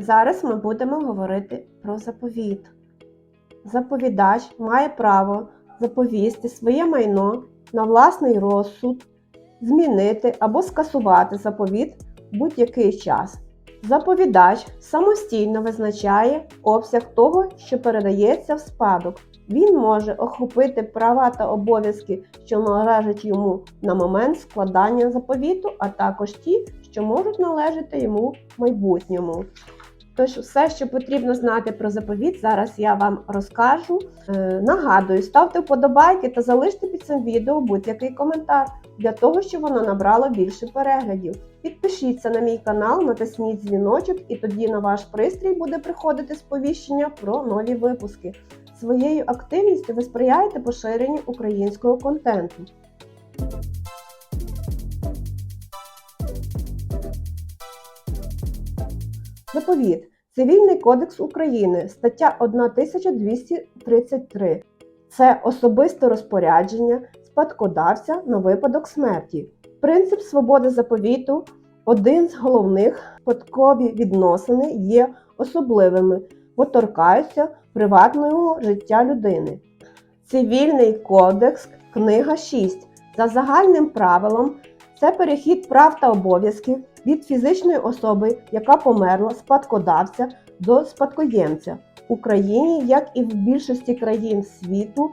Зараз ми будемо говорити про заповіт. Заповідач має право заповісти своє майно на власний розсуд, змінити або скасувати заповіт будь-який час. Заповідач самостійно визначає обсяг того, що передається в спадок. Він може охопити права та обов'язки, що належать йому на момент складання заповіту, а також ті, що можуть належати йому в майбутньому. Тож, все, що потрібно знати про заповіт, зараз я вам розкажу. Е, нагадую, ставте вподобайки та залиште під цим відео будь-який коментар для того, щоб воно набрало більше переглядів. Підпишіться на мій канал, натисніть дзвіночок, і тоді на ваш пристрій буде приходити сповіщення про нові випуски. Своєю активністю ви сприяєте поширенню українського контенту. Заповіт. Цивільний кодекс України, стаття 1233. Це особисте розпорядження спадкодавця на випадок смерті. Принцип свободи заповіту один з головних спадкові відносини є особливими, бо торкаються приватного життя людини. Цивільний кодекс, книга 6. За загальним правилом, це перехід прав та обов'язків від фізичної особи, яка померла, спадкодавця до спадкоємця. В Україні, як і в більшості країн світу,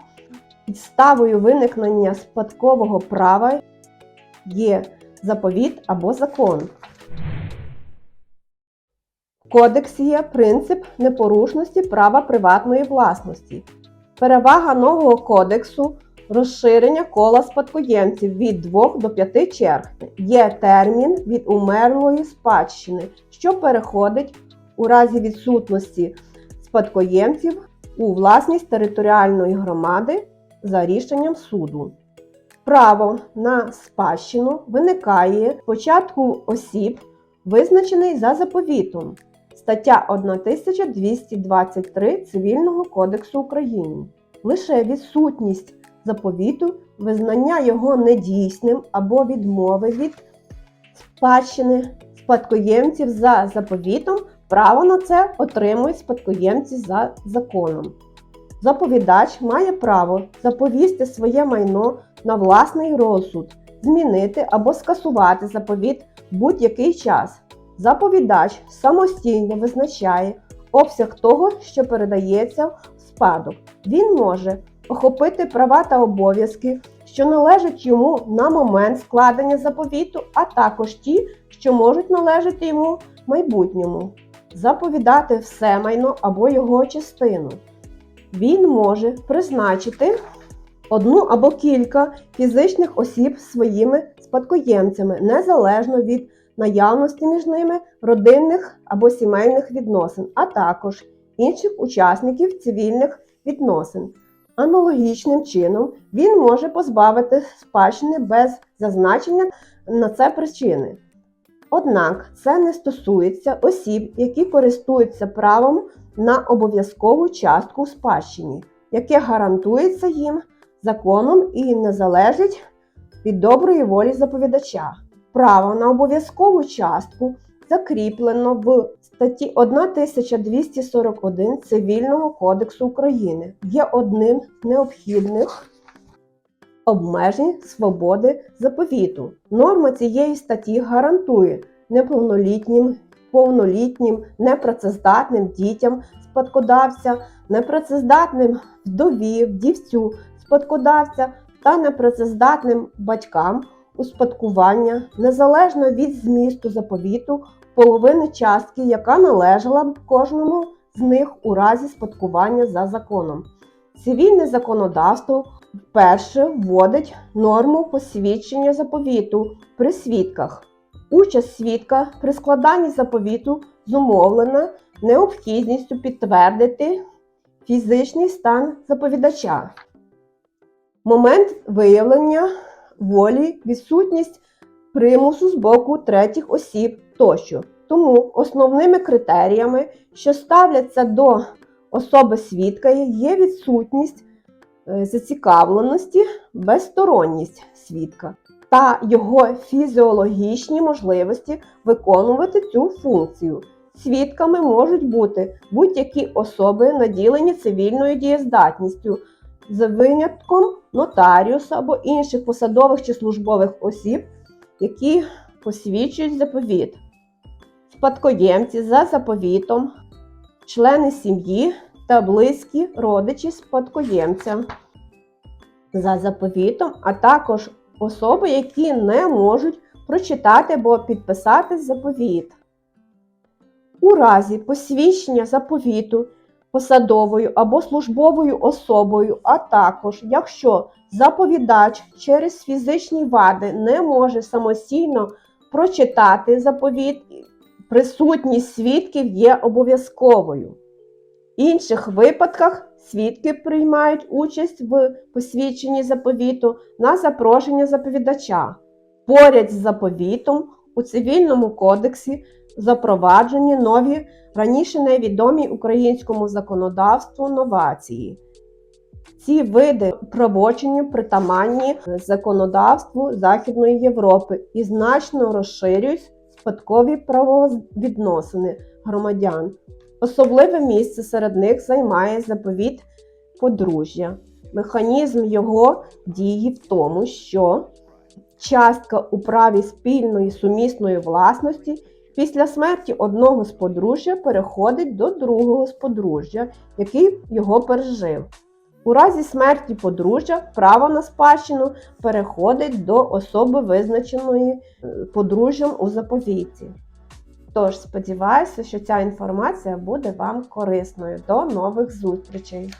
підставою виникнення спадкового права є заповіт або закон. В кодексі є принцип непорушності права приватної власності. Перевага нового кодексу розширення кола спадкоємців від 2 до 5 черг. Є термін від умерлої спадщини, що переходить у разі відсутності спадкоємців у власність територіальної громади за рішенням суду. Право на спадщину виникає спочатку осіб, визначений за заповітом. Стаття 1223 Цивільного кодексу України. Лише відсутність заповіту, визнання його недійсним або відмови від спадщини спадкоємців за заповітом, право на це отримують спадкоємці за законом. Заповідач має право заповісти своє майно на власний розсуд, змінити або скасувати заповіт будь-який час. Заповідач самостійно визначає обсяг того, що передається в спадок. Він може охопити права та обов'язки, що належать йому на момент складення заповіту, а також ті, що можуть належати йому в майбутньому, заповідати все майно або його частину. Він може призначити одну або кілька фізичних осіб своїми спадкоємцями, незалежно від наявності між ними родинних або сімейних відносин, а також інших учасників цивільних відносин. Аналогічним чином він може позбавити спадщини без зазначення на це причини. Однак це не стосується осіб, які користуються правом на обов'язкову частку в спадщині, яке гарантується їм законом і не залежить від доброї волі заповідача. Право на обов'язкову частку закріплено в статті 1241 Цивільного кодексу України. Є одним з необхідних обмежень свободи заповіту. Норма цієї статті гарантує неповнолітнім, повнолітнім, непрацездатним дітям спадкодавця, непрацездатним вдові, вдівцю спадкодавця та непрацездатним батькам успадкування незалежно від змісту заповіту половини частки, яка належала б кожному з них у разі спадкування за законом. Цивільне законодавство вперше вводить норму посвідчення заповіту при свідках. Участь свідка при складанні заповіту зумовлена необхідністю підтвердити фізичний стан заповідача. Момент виявлення волі, відсутність примусу з боку третіх осіб тощо. Тому основними критеріями, що ставляться до особи свідка, є відсутність е, зацікавленості, безсторонність свідка та його фізіологічні можливості виконувати цю функцію. Свідками можуть бути будь-які особи, наділені цивільною дієздатністю, за винятком нотаріуса або інших посадових чи службових осіб, які посвідчують заповіт, спадкоємці за заповітом, члени сім'ї та близькі родичі спадкоємця за заповітом, а також особи, які не можуть прочитати або підписати заповіт. У разі посвідчення заповіту посадовою або службовою особою, а також якщо заповідач через фізичні вади не може самостійно прочитати заповіт, присутність свідків є обов'язковою. В інших випадках свідки приймають участь в посвідченні заповіту на запрошення заповідача. Поряд з заповітом у цивільному кодексі запроваджені нові раніше невідомі українському законодавству новації. Ці види правочинів притаманні законодавству Західної Європи і значно розширюють спадкові правовідносини громадян. Особливе місце серед них займає заповіт подружжя. Механізм його дії в тому, що частка у праві спільної сумісної власності після смерті одного з подружжя переходить до другого з подружжя, який його пережив. У разі смерті подружжя право на спадщину переходить до особи, визначеної е, подружжям у заповіті. Тож сподіваюся, що ця інформація буде вам корисною. До нових зустрічей!